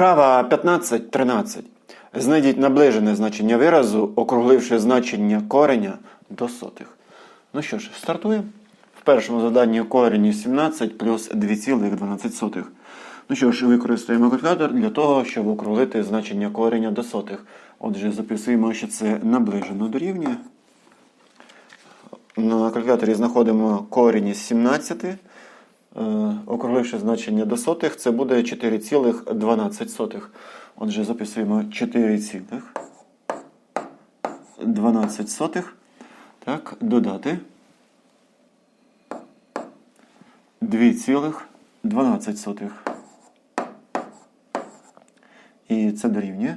Вправа 15.13. Знайдіть наближене значення виразу, округливши значення кореня до сотих. Ну що ж, стартуємо. В першому заданні корені 17 плюс 2,12. Ну що ж, використаємо калькулятор для того, щоб округлити значення кореня до сотих. Отже, записуємо, що це наближено дорівнює. На калькуляторі знаходимо корінь із 17. Е, Округливши значення до сотих, це буде 4,12. Отже, записуємо 4,12. Так, додати 2,12. І це дорівнює.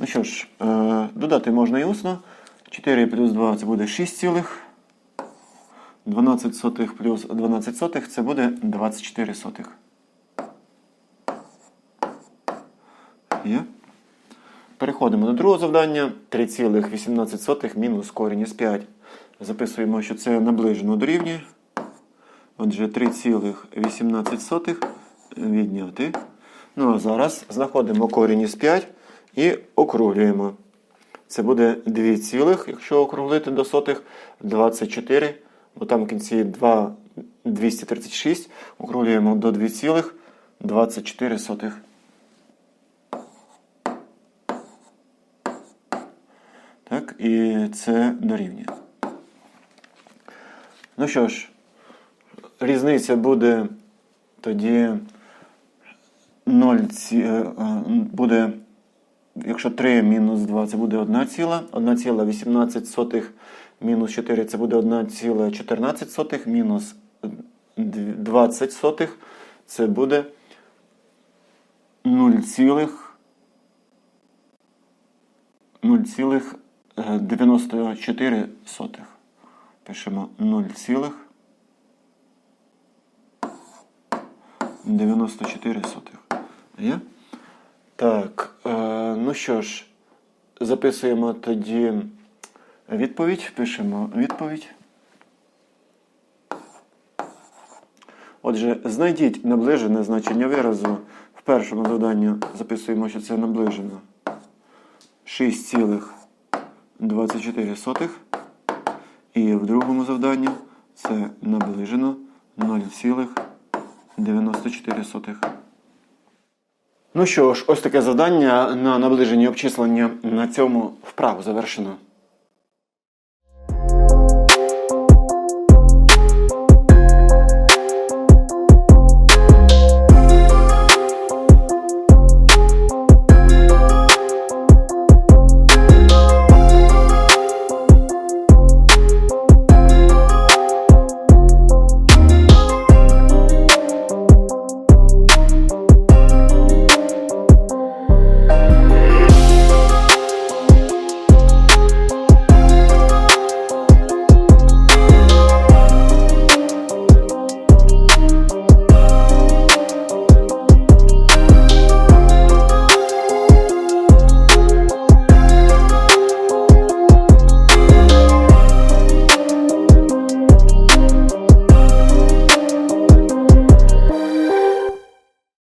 Ну що ж, е, додати можна і усно. 4 плюс 2 це буде 6 цілих. 12 сотих плюс 12 сотих це буде 24 сотих. Є. Переходимо до другого завдання. 3,18 мінус корінь із 5. Записуємо, що це наближено до рівня. Отже, 3,18 відняти. Ну а зараз знаходимо корінь із 5 і округлюємо. Це буде 2 цілих, якщо округлити до сотих, 24, бо там в кінці 2, 236, округлюємо до 2 цілих, 24 сотих. Так, і це дорівнює. Ну що ж, різниця буде тоді 0, ці- е, е, буде Якщо 3 мінус 2 це буде 1 ціла, 1,18 сотих мінус 4 це буде 1,14 сотих, мінус 20 сотих це буде 0, 0,94 сотих. Пишемо 0,94 сотих. Є? Так, е, ну що ж, записуємо тоді відповідь. Пишемо відповідь. Отже, знайдіть наближене значення виразу. В першому завданні записуємо, що це наближено 6,24. І в другому завданні це наближено 0,94. Ну що ж, ось таке завдання на наближені обчислення на цьому вправу завершено.